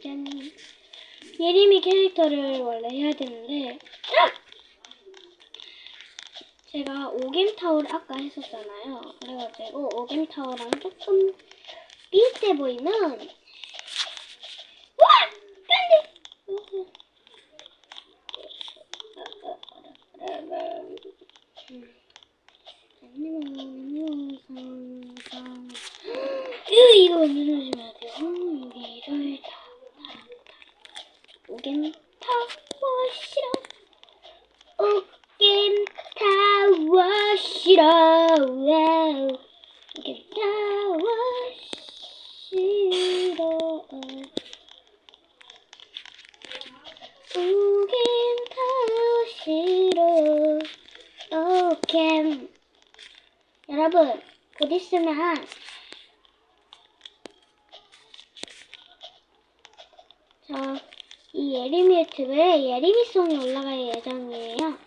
짠. 예림이 캐릭터를 원래 해야 되는데 제가 오겜 타워를 아까 했었잖아요. 그래가지고 오겜 타워랑 조금 비슷해 보이는 와! 안돼! 으, 이거 완전 조심해야 돼요. 여기를 다, 다, 다. 오겜 타워 싫어. 오겜 타워 싫어. 와우. 오겜 타워 싫어. 오겜 타워 싫어. 오겜. 여러분, 곧 있으면 저, 이 예림이 유튜브에 예림이송이 올라갈 예정이에요.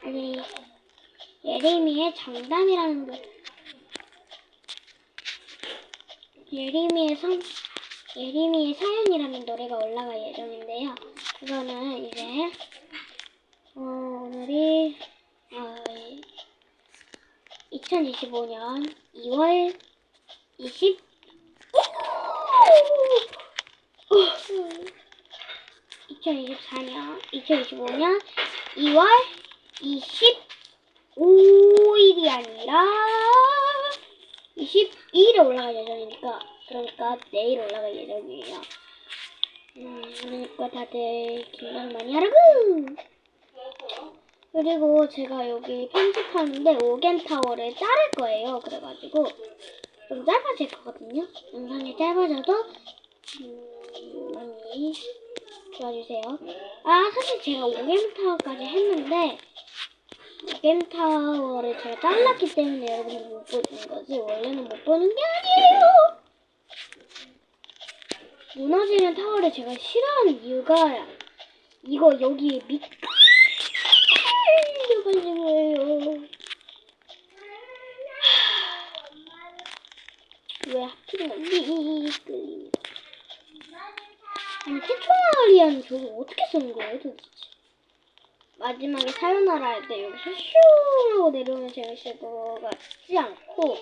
아니, 예림이의 정담이라는 거. 예림이의 성, 예림이의 사연이라는 노래가 올라갈 예정인데요. 그거는 이제, 어, 오늘이, 어, 2025년 2월 20, 2024년, 2025년 2월 25일이 아니라 22일에 올라갈 예정이니까, 그러니까 내일 올라갈 예정이에요. 음, 그러니까 다들 긴장 많이 하라고! 그리고 제가 여기 편집하는데 오겐 타워를 자를 거예요. 그래가지고 좀 짧아질 거거든요. 영상이 짧아져도 음, 많이 도와주세요. 아 사실 제가 오겐 타워까지 했는데 오겐 타워를 제가 잘랐기 때문에 여러분이 못 보는 거지 원래는 못 보는 게 아니에요. 무너지는 타워를 제가 싫어하는 이유가 이거 여기 미 거예요. 왜 하필이면 미끌리 아니 테토마리아는 저거 어떻게 쓰는 거예요 도대체? 마지막에 사요나라 할 때 여기서 슈 하고 내려오는 제시도 같지 않고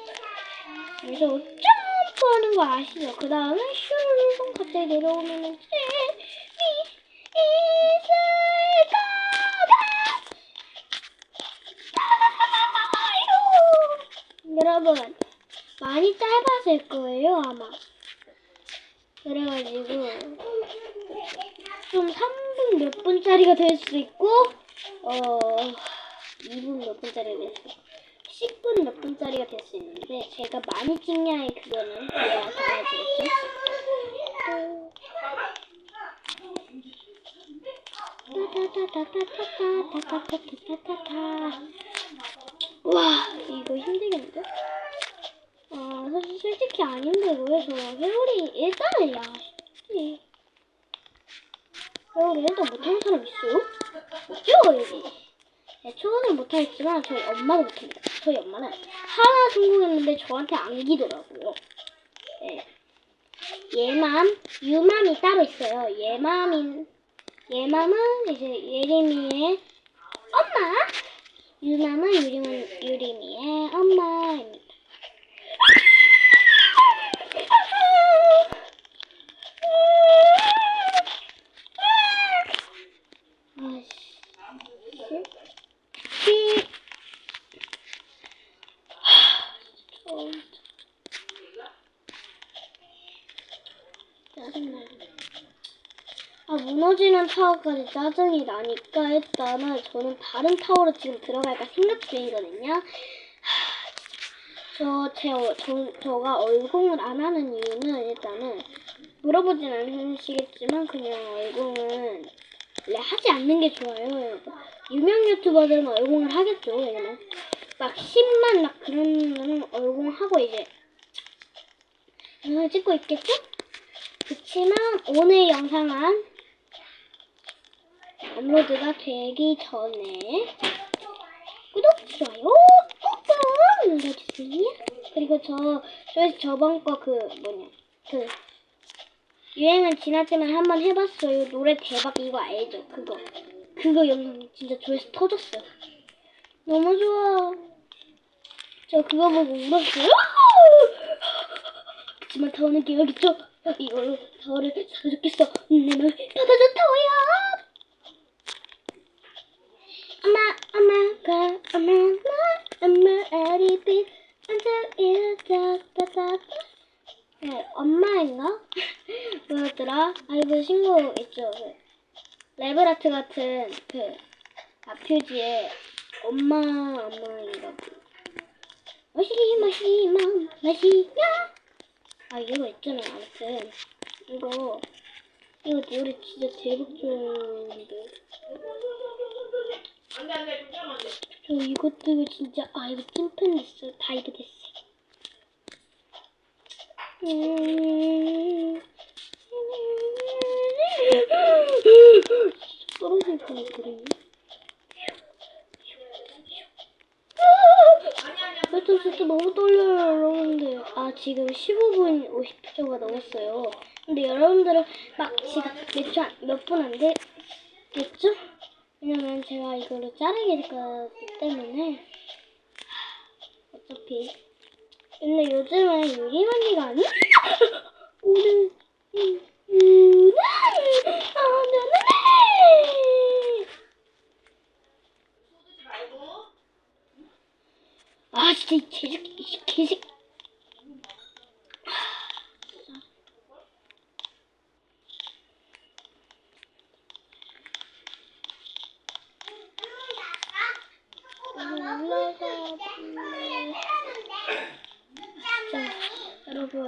여기서 점프하는 거 아시죠? 그 다음에 슈 갑자기 내려오면은 재미있을 짧았을 거예요, 아마. 그래가지고 좀 3분 몇 분짜리가 될 수도 있고 어 2분 몇 분짜리가 될 수도 있고 10분 몇 분짜리가 될 수 있는데 제가 많이 찍냐에 그거는 제가 봐야겠죠. 타타타타타타타타타타타타타 와 이거 힘들겠는데? 아 사실 솔직히 안 힘들고요 저 회오리 일단은 야. 쉽지 회오리 일단 못하는 사람 있어요? 없죠 여기. 네, 초원은 못하겠지만 저희 엄마도 못합니다. 저희 엄마는 하나 성공했는데 저한테 안기더라고요. 네. 예맘 유맘이 따로 있어요. 예맘인 예맘은 이제 예림이의 엄마? 유맘은 유림은 유림이의 엄마입니다 아씨. 삐. 하, 저- 짜증나. 아, 무너지는 타워까지 짜증이 나니까 일단은 저는 다른 타워로 지금 들어갈까 생각 중이거든요. 하, 저, 제, 어- 저, 저가 얼공을 안 하는 이유는 일단은 물어보진 않으시겠지만 그냥 얼공은 원래 하지 않는 게 좋아요. 유명 유튜버들은 얼공을 하겠죠. 왜냐면 막 10만 막 그런 얼공하고 이제 영상을 찍고 있겠죠? 그치만 오늘 영상은 업로드가 되기 전에 구독, 좋아요 꾹꾹 눌러주세요. 그리고 저 저에서 저번 거 그 뭐냐 그 유행은 지났지만 한번 해봤어요. 노래 대박 이거 알죠? 그거 그거 영상 진짜 조회수 터졌어요. 너무 좋아. 저 그거 보고 울었어요. 하지만 타워는 깨야겠죠. 이걸로 타워를 사서 좋겠어. 내말 받아줘 타워야. 엄마 엄마가 엄마 엄마 어리빛 until it's 다다다 네, 엄마인가? 뭐였더라? 아이고 신곡 있죠. 그 레브라트 같은 그 앞표지에 엄마 엄마인가 마시 마시 마 마시야 아 이거 있잖아 아무튼 이거 이거 노래 진짜 대박 좋은데 저 이것 때문에 진짜 아 이거 찐팬 있어 다 이거 됐어 음... 떨어질 뻔했거든요. 하여튼 진짜 너무 떨려요 여러분들 아 지금 15분 50초가 넘었어요 근데 여러분들은 막 지금 몇 초 몇분 안 되겠죠? 왜냐면 제가 이거를 자르게 될 거기 때문에 어차피. 근데 요즘은 유리만기가 아니야 오늘 유나 아. 아 진짜 이 개새끼 이 개새끼 做